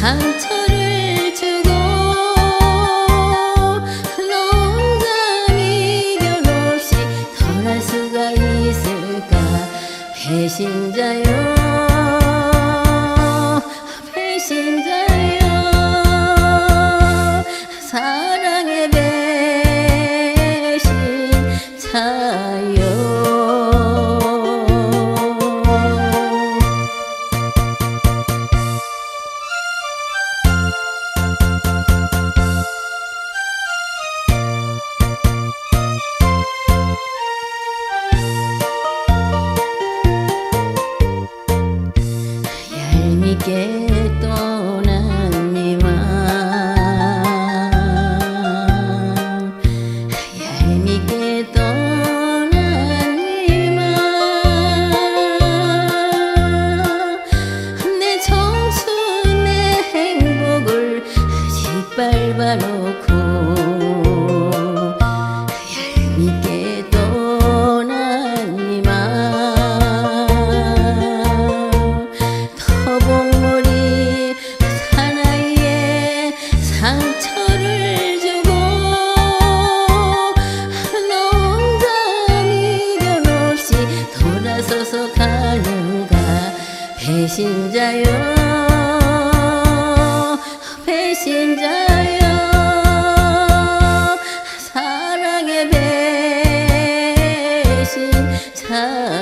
상처를 주고 농담이 결없이 떠날 수가 있을까? 배신자여. again. 상처를 주고 너 혼자 미련 없이 돌아서서 가는가? 배신자요 배신자요 사랑의 배신자